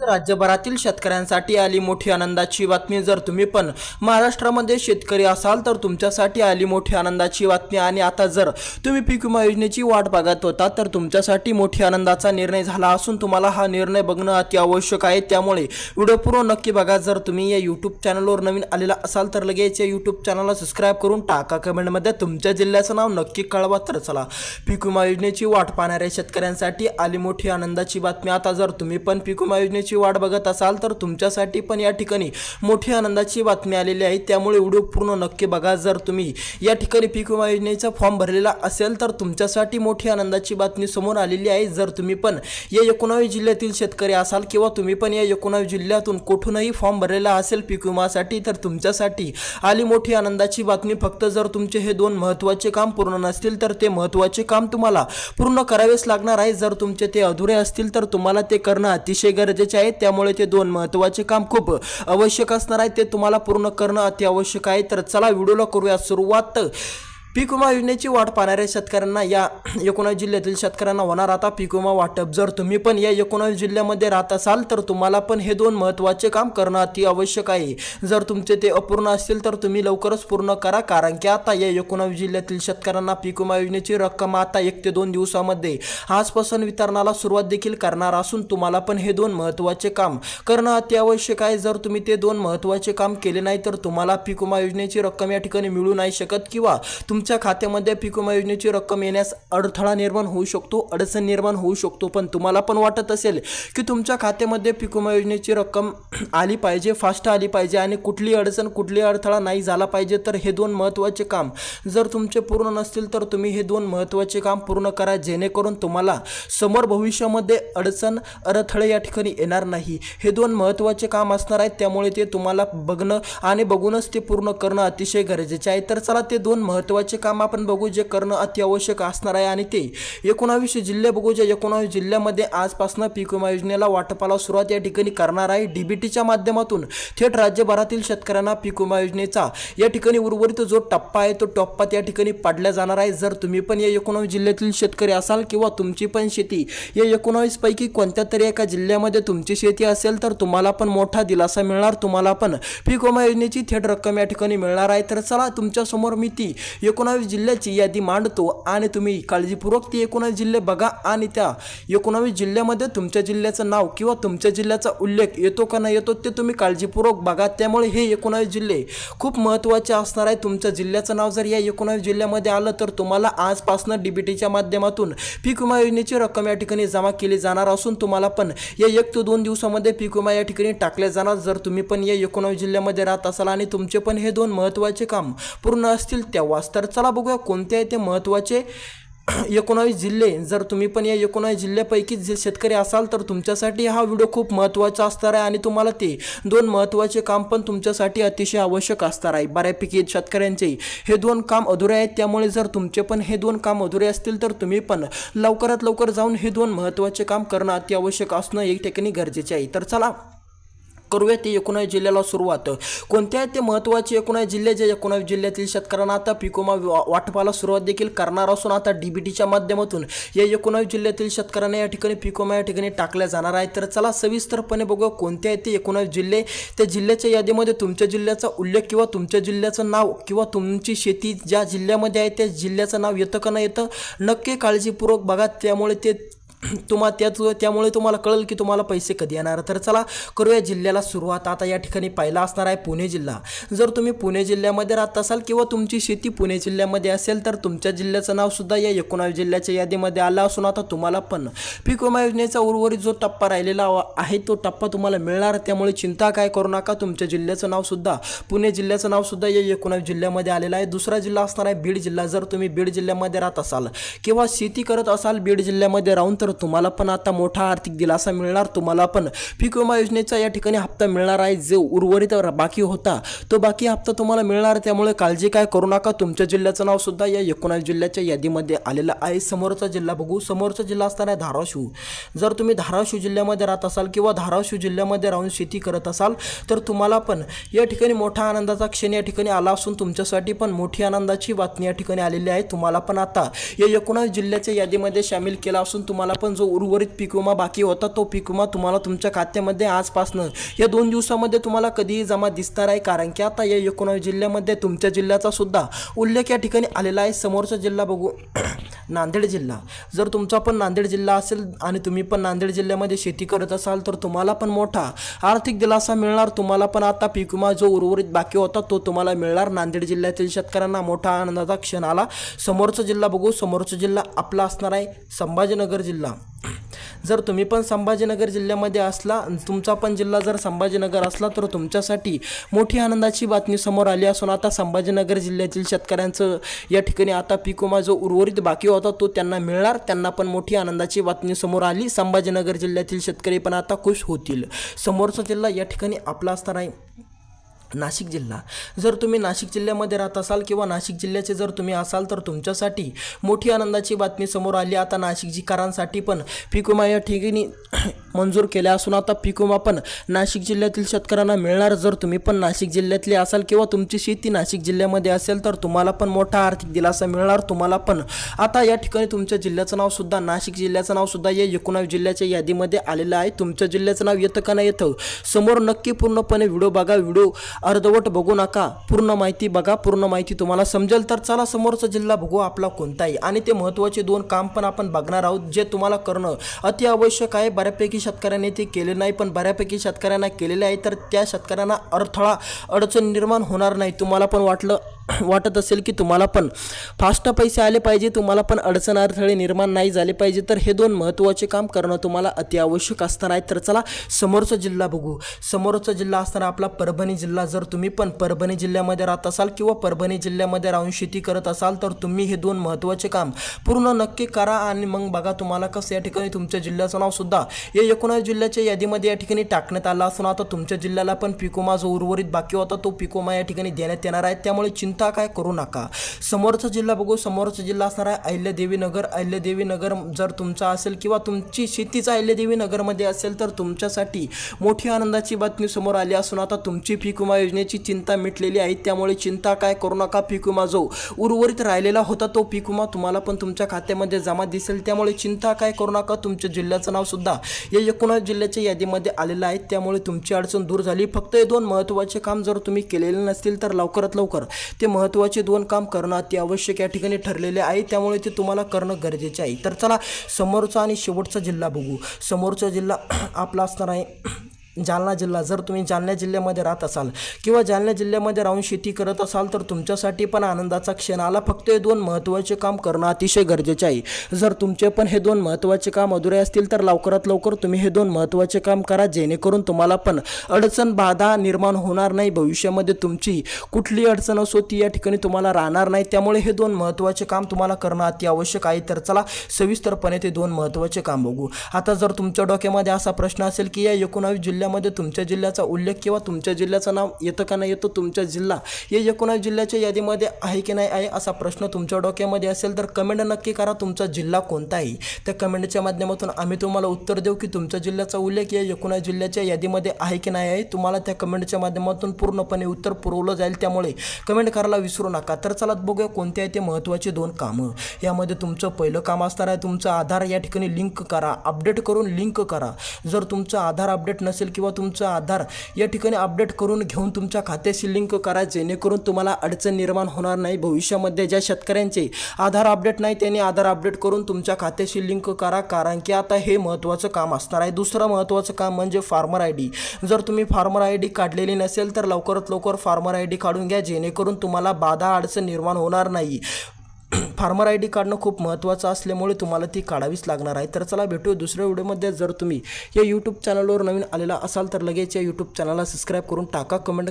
राज्यभरातील शेतकऱ्यांसाठी आली मोठी आनंदाची बातमी. जर तुम्ही पण महाराष्ट्रामध्ये शेतकरी असाल तर तुमच्यासाठी आली मोठी आनंदाची बातमी. आणि आता जर तुम्ही पीक विमा योजनेची वाट बघत होता तर तुमच्यासाठी मोठी आनंदाचा निर्णय झाला असून तुम्हाला हा निर्णय बघणं अति आवश्यक आहे. त्यामुळे व्हिडिओ पूर्व नक्की बघा. जर तुम्ही या यूट्यूब चॅनलवर नवीन आलेला असाल तर लगेच या यूट्यूब चॅनलला सबस्क्राईब करून टाका. कमेंटमध्ये तुमच्या जिल्ह्याचं नाव नक्की कळवा. तर चला पीक विमा योजनेची वाट पाहणाऱ्या शेतकऱ्यांसाठी आली मोठी आनंदाची बातमी. आता जर तुम्ही पण पीक विमा योजनेची वाट बघत असाल तर तुमच्यासाठी पण या ठिकाणी मोठी आनंदाची बातमी आलेली आहे. त्यामुळे व्हिडिओ पूर्ण नक्की बघा. जर तुम्ही या ठिकाणी पीक विमा योजनेचा फॉर्म भरलेला असेल तर तुमच्यासाठी मोठी आनंदाची बातमी समोर आलेली आहे. जर तुम्ही पण या एकोणावीस जिल्ह्यातील शेतकरी असाल किंवा तुम्ही पण या एकोणावीस जिल्ह्यातून कुठूनही फॉर्म भरलेला असेल पीक विमासाठी तर तुमच्यासाठी आली मोठी आनंदाची बातमी. फक्त जर तुमचे हे दोन महत्त्वाचे काम पूर्ण नसतील तर ते महत्त्वाचे काम तुम्हाला पूर्ण करावेच लागणार आहे. जर तुमचे ते अधुरे असतील तर तुम्हाला ते करणं अतिशय गरजेचे आहे त्यामुळे ते दोन महत्त्वाचे काम खूप आवश्यक असणार आहे ते तुम्हाला पूर्ण करणं अति आवश्यक आहे. तर चला व्हिडिओला करूया सुरुवात. पीक विमा योजनेची वाट पाहणाऱ्या शेतकऱ्यांना या एकोणावीस जिल्ह्यातील शेतकऱ्यांना होणार आता पीक विमा वाटप. जर तुम्ही पण या एकोणावीस जिल्ह्यामध्ये राहत असाल तर तुम्हाला पण हे दोन महत्त्वाचे काम करणं अति आवश्यक आहे. जर तुमचे ते अपूर्ण असतील तर तुम्ही लवकरच पूर्ण करा कारण की आता या एकोणावीस जिल्ह्यातील शेतकऱ्यांना पीक विमा योजनेची रक्कम आता एक ते दोन दिवसामध्ये आजपासून वितरणाला सुरुवात देखील करणार असून तुम्हाला पण हे दोन महत्त्वाचे काम करणं अति आवश्यक आहे. जर तुम्ही ते दोन महत्त्वाचे काम केले नाही तर तुम्हाला पीक विमा योजनेची रक्कम या ठिकाणी मिळू नाही शकत किंवा तुमच्या खात्यामध्ये पीक विमा योजनेची रक्कम येण्यास अडथळा निर्माण होऊ शकतो अडचण निर्माण होऊ शकतो. पण तुम्हाला पण वाटत असेल की तुमच्या खात्यामध्ये पीक विमा योजनेची रक्कम आली पाहिजे फास्ट आली पाहिजे आणि कुठली अडचण कुठली अडथळा नाही झाला पाहिजे तर हे दोन महत्त्वाचे काम जर तुमचे पूर्ण नसतील तर तुम्ही हे दोन महत्त्वाचे काम पूर्ण करा जेणेकरून तुम्हाला समोर भविष्यामध्ये अडचण अडथळे या ठिकाणी येणार नाही. हे दोन महत्त्वाचे काम असणार आहेत त्यामुळे ते तुम्हाला बघणं आणि बघूनच ते पूर्ण करणं अतिशय गरजेचे आहे. तर चला ते दोन महत्त्वाचे काम आपण बघू जे करणं अत्यावश्यक असणार आहे आणि ते. एकोणावीस जिल्हे बघू जे एकोणावीस जिल्ह्यामध्ये आजपासून पीक विमा योजनेला वाटपाला सुरुवात या ठिकाणी करणार आहे. डीबीटीच्या माध्यमातून थेट राज्यभरातील शेतकऱ्यांना पीक विमा योजनेचा या ठिकाणी उर्वरित जो टप्पा आहे तो टप्पा त्या ठिकाणी पाडला जाणार आहे. जर तुम्ही पण या एकोणावीस जिल्ह्यातील शेतकरी असाल किंवा तुमची पण शेती या एकोणावीस पैकी कोणत्या तरी एका जिल्ह्यामध्ये तुमची शेती असेल तर तुम्हाला पण मोठा दिलासा मिळणार. तुम्हाला पण पीक विमा योजनेची थेट रक्कम या ठिकाणी मिळणार आहे. तर चला तुमच्यासमोर मी ती एकोणावीस जिल्ह्याची यादी मांडतो आणि तुम्ही काळजीपूर्वक ती एकोणावीस जिल्हे बघा आणि त्या एकोणावीस जिल्ह्यामध्ये तुमच्या जिल्ह्याचं नाव किंवा तुमच्या जिल्ह्याचा उल्लेख येतो का नाही येतो ते तुम्ही काळजीपूर्वक बघा. त्यामुळे हे एकोणावीस जिल्हे खूप महत्त्वाचे असणार आहे. तुमच्या जिल्ह्याचं नाव जर या एकोणावीस जिल्ह्यामध्ये आलं तर तुम्हाला आजपासून डीबीटीच्या माध्यमातून पीक विमा योजनेची रक्कम या ठिकाणी जमा केली जाणार असून तुम्हाला पण या एक ते दोन दिवसामध्ये पीक विमा या ठिकाणी टाकले जाणार. जर तुम्ही पण या एकोणावीस जिल्ह्यामध्ये राहत असाल आणि तुमचे पण हे दोन महत्त्वाचे काम पूर्ण असतील तेव्हाच तर चला बघूया कोणते आहे ते महत्त्वाचे एकोणावीस जिल्हे. जर तुम्ही पण या एकोणावीस जिल्ह्यापैकी जे शेतकरी असाल तर तुमच्यासाठी हा व्हिडिओ खूप महत्त्वाचा असणार आहे आणि तुम्हाला ते दोन महत्त्वाचे काम पण तुमच्यासाठी अतिशय आवश्यक असणार आहे. बऱ्यापैकी शेतकऱ्यांचे हे दोन काम अधुरे आहेत. त्यामुळे जर तुमचे पण हे दोन काम अधुरे असतील तर तुम्ही पण लवकरात लवकर जाऊन हे दोन महत्त्वाचे काम करणं अत्यावश्यक असणं एक ठिकाणी गरजेचे आहे. तर चला करूया ते एकोणावीस जिल्ह्याला सुरुवात. कोणत्या आहेत ते महत्त्वाचे एकोणावीस जिल्हे जे एकोणावीस जिल्ह्यातील शेतकऱ्यांना आता पिकोमा वा- वाटपाला सुरुवात देखील करणार असून आता डीबीटीच्या माध्यमातून या एकोणावीस जिल्ह्यातील शेतकऱ्यांना या ठिकाणी पिकोमा या ठिकाणी टाकल्या जाणार आहे तर चला सविस्तरपणे बघूया कोणत्या आहेत ते एकोणावीस जिल्हे त्या जिल्ह्याच्या यादीमध्ये तुमच्या जिल्ह्याचा उल्लेख किंवा तुमच्या जिल्ह्याचं नाव किंवा तुमची शेती ज्या जिल्ह्यामध्ये आहे त्या जिल्ह्याचं नाव येतं का नाही येतं नक्की काळजीपूर्वक बघा. त्यामुळे ते तुम्हा त्याच त्यामुळे तुम्हाला कळेल की तुम्हाला पैसे कधी येणार. तर चला करूया जिल्ह्याला सुरुवात. आता या ठिकाणी पहिला असणार आहे पुणे जिल्हा. जर तुम्ही पुणे जिल्ह्यामध्ये राहत असाल किंवा तुमची शेती पुणे जिल्ह्यामध्ये असेल तर तुमच्या जिल्ह्याचं नावसुद्धा या एकोणावीस जिल्ह्याच्या यादीमध्ये आलं असून आता तुम्हाला पण. पीक विमा योजनेचा उर्वरित जो टप्पा राहिलेला आहे तो टप्पा तुम्हाला मिळणार. त्यामुळे चिंता काय करू नका. तुमच्या जिल्ह्याचं नावसुद्धा पुणे जिल्ह्याचं नावसुद्धा या एकोणावीस जिल्ह्यामध्ये आलेलं आहे. दुसरा जिल्हा असणार आहे बीड जिल्हा. जर तुम्ही बीड जिल्ह्यामध्ये राहत असाल किंवा शेती करत असाल बीड जिल्ह्यामध्ये राहून तर तर तुम्हाला पण आता मोठा आर्थिक दिलासा मिळणार तुम्हाला पण. पीक विमा योजनेचा या ठिकाणी हप्ता मिळणार आहे जो उर्वरित बाकी होता तो बाकी हप्ता तुम्हाला मिळणार त्यामुळे काळजी काय करू नका. तुमच्या जिल्ह्याचं नाव सुद्धा या एकोणास जिल्ह्याच्या यादीमध्ये आलेलं आहे. समोरचा जिल्हा बघू. समोरचा जिल्हा असताना आहे धाराशिव. जर तुम्ही धाराशिव जिल्ह्यामध्ये राहत असाल किंवा धाराशिव जिल्ह्यामध्ये राहून शेती करत असाल तर तुम्हाला पण या ठिकाणी मोठा आनंदाचा क्षण या ठिकाणी आला असून तुमच्यासाठी पण मोठी आनंदाची बातमी या ठिकाणी आलेली आहे. तुम्हाला पण आता या एकोणास जिल्ह्याच्या यादीमध्ये सामील केला असून तुम्हाला पण जो उर्वरित पीक विमा बाकी होता तो पीक विमा तुम्हाला तुमच्या खात्यामध्ये आजपासनं या दोन दिवसामध्ये तुम्हाला कधीही जमा दिसणार आहे. कारण की आता या एकोणावीस जिल्ह्यामध्ये तुमच्या जिल्ह्याचा सुद्धा उल्लेख या ठिकाणी आलेला आहे. समोरचा जिल्हा बघू नांदेड जिल्हा. जर तुमचा पण नांदेड जिल्हा असेल आणि तुम्ही पण नांदेड जिल्ह्यामध्ये शेती करत असाल तर तुम्हाला पण मोठा आर्थिक दिलासा मिळणार. तुम्हाला पण आता पीक विमा जो उर्वरित बाकी होता तो तुम्हाला मिळणार. नांदेड जिल्ह्यातील शेतकऱ्यांना मोठा आनंदाचा क्षण आला. समोरचा जिल्हा बघू समोरचा जिल्हा आपला असणार आहे. संभाजीनगर जिल्हा. जर तुम्ही पण संभाजीनगर जिल्ह्यामध्ये असला तुमचा पण जिल्हा जर संभाजीनगर असला तर तुमच्यासाठी मोठी आनंदाची बातमी समोर आली असून आता संभाजीनगर जिल्ह्यातील शेतकऱ्यांचं या ठिकाणी आता पीक विमा जो उर्वरित बाकी होता तो त्यांना मिळणार. त्यांना पण मोठी आनंदाची बातमी समोर आली. संभाजीनगर जिल्ह्यातील शेतकरी पण आता खुश होतील. समोरचा जिल्हा या ठिकाणी आपला असणार आहे नाशिक जिल्हा. जर तुम्ही नाशिक जिल्ह्यामध्ये राहत असाल किंवा नाशिक जिल्ह्याचे जर तुम्ही असाल तर तुमच्यासाठी मोठी आनंदाची बातमी समोर आली. आता नाशिक जिकारांसाठी पण फिकुमा या ठिकाणी मंजूर केल्या असून आता पीक विमा पण नाशिक जिल्ह्यातील शेतकऱ्यांना मिळणार. जर तुम्ही पण नाशिक जिल्ह्यातले असाल किंवा तुमची शेती नाशिक जिल्ह्यामध्ये असेल तर तुम्हाला पण मोठा आर्थिक दिलासा मिळणार. तुम्हाला पण. आता या ठिकाणी तुमच्या जिल्ह्याचं नाव सुद्धा नाशिक जिल्ह्याचं नाव सुद्धा या एकोणावीस जिल्ह्याच्या यादीमध्ये आलेलं आहे. तुमच्या जिल्ह्याचं नाव येतं का नाही येतं? समोर नक्की पूर्णपणे व्हिडिओ बघा. व्हिडिओ अर्धवट बघू नका. पूर्ण माहिती बघा. पूर्ण माहिती तुम्हाला समजेल. तर चला समोरचा जिल्हा बघू आपला कोणताही. आणि ते महत्त्वाचे दोन काम पण आपण बघणार आहोत जे तुम्हाला करणं अति आवश्यक आहे. बऱ्यापैकी शेतकऱ्यांनी ते केले नाही पण बऱ्यापैकी शेतकऱ्यांना केलेले आहे तर त्या शेतकऱ्यांना अडथळा अडचण निर्माण होणार नाही. तुम्हाला पण वाटलं वाटत असेल की तुम्हाला पण फास्ट पैसे आले पाहिजे तुम्हाला पण अडचण अडथळे निर्माण नाही झाले पाहिजे तर हे दोन महत्त्वाचे काम करणं तुम्हाला अति आवश्यक असणार आहे तर चला समोरचा जिल्हा बघू. समोरचा जिल्हा असताना आपला परभणी जिल्हा जर तुम्ही पण परभणी जिल्ह्यामध्ये राहत असाल किंवा परभणी जिल्ह्यामध्ये राहून शेती करत असाल तर तुम्ही हे दोन महत्त्वाचे काम पूर्ण नक्की करा आणि मग बघा तुम्हाला कसं या ठिकाणी तुमच्या जिल्ह्याचं नावसुद्धा या एकोणावीस जिल्ह्याच्या यादीमध्ये या ठिकाणी टाकण्यात आलं असून आता तुमच्या जिल्ह्याला पण पिकोमा जो उर्वरित बाकी होता तो पिकोमा या ठिकाणी देण्यात येणार आहे. त्यामुळे चिंता चिंता काय करू नका. समोरचा जिल्हा बघू समोरचा जिल्हा असणार आहे अहिल्यादेवीनगर. अहिल्यादेवीनगर नगर जर तुमचा असेल किंवा तुमची शेतीचा अहिल्यादेवीनगरमध्ये असेल तर तुमच्यासाठी मोठी आनंदाची बातमी समोर आली असून आता तुमची पीक विमा योजनेची चिंता मिटलेली आहे. त्यामुळे चिंता काय करू नका पीक विमा जो उर्वरित राहिलेला होता तो पीक विमा तुम्हाला पण तुमच्या खात्यामध्ये जमा दिसेल. त्यामुळे चिंता काय करू नका. तुमच्या जिल्ह्याचं नावसुद्धा या एकोणास जिल्ह्याच्या यादीमध्ये आलेलं आहे. त्यामुळे तुमची अडचण दूर झाली. फक्त हे दोन महत्त्वाचे काम जर तुम्ही केलेले नसतील तर लवकरात लवकर ते महत्त्वाचे दोन काम करणं अति आवश्यक या ठिकाणी ठरलेले आहे. त्यामुळे ते तुम्हाला करणं गरजेचे आहे. तर चला समोरचा आणि शेवटचा जिल्हा बघू. समोरचा जिल्हा आपला असणार आहे जालना जिल्हा. जर तुम्ही जालना जिल्ह्यामध्ये राहत असाल किंवा जालना जिल्ह्यामध्ये राहून शेती करत असाल तर तुमच्यासाठी पण आनंदाचा क्षण आला. फक्त हे दोन महत्त्वाचे काम करणं अतिशय गरजेचे आहे. जर तुमचे पण हे दोन महत्त्वाचे काम अधुरे असतील तर लवकरात लवकर तुम्ही हे दोन महत्त्वाचे काम करा. जेणेकरून तुम्हाला पण अडचण बाधा निर्माण होणार नाही. भविष्यामध्ये तुमची कुठली अडचण असो ती या ठिकाणी तुम्हाला राहणार नाही. त्यामुळे हे दोन महत्त्वाचे काम तुम्हाला करणं अति आवश्यक आहे. तर चला सविस्तरपणे ते दोन महत्त्वाचे काम बघू. आता जर तुमच्या डोक्यामध्ये असा प्रश्न असेल की या एकोणावीस जिल्ह्यामध्ये तुमच्या जिल्ह्याचा उल्लेख किंवा तुमच्या जिल्ह्याचं नाव येतं का नाही येतो तुमचा जिल्हा हे एकोणावीस जिल्ह्याच्या यादीमध्ये आहे की नाही आहे असा प्रश्न तुमच्या डोक्यामध्ये असेल तर कमेंट नक्की करा. तुमचा जिल्हा कोणता आहे? त्या कमेंटच्या माध्यमातून आम्ही तुम्हाला उत्तर देऊ की तुमच्या जिल्ह्याचा उल्लेख या एकोणावीस जिल्ह्याच्या यादीमध्ये आहे की नाही आहे. तुम्हाला त्या कमेंटच्या माध्यमातून पूर्णपणे उत्तर पुरवलं जाईल. त्यामुळे कमेंट करायला विसरू नका. तर चला बघूया कोणते आहे ते महत्त्वाचे दोन कामं. यामध्ये तुमचं पहिलं काम असणार आहे. तुमचं आधार या ठिकाणी लिंक करा. अपडेट करून लिंक करा. जर तुमचं आधार अपडेट नसेल किंवा तुमचं आधार या ठिकाणी अपडेट करून घेऊन तुमच्या खात्याशी लिंक करा जेणेकरून तुम्हाला अडचण निर्माण होणार नाही. भविष्यामध्ये ज्या शेतकऱ्यांचे आधार अपडेट नाही त्यांनी आधार अपडेट करून तुमच्या खात्याशी लिंक करा कारण की आता हे महत्त्वाचं काम असणार आहे. दुसरं महत्त्वाचं काम म्हणजे फार्मर आय डी. जर तुम्ही फार्मर आय डी काढलेली नसेल तर लवकरात लवकर फार्मर आय डी काढून घ्या जेणेकरून तुम्हाला बाधा अडचण निर्माण होणार नाही. फार्मर आय डी काढणं खूप महत्त्वाचं असल्यामुळे तुम्हाला ती काढावीच लागणार आहे. तर चला भेटू दुसऱ्या व्हिडिओमध्ये. जर तुम्ही या यूट्यूब चॅनलवर नवीन आलेला असाल तर लगेच या यूट्यूब चॅनलला सबस्क्राईब करून टाका. कमेंट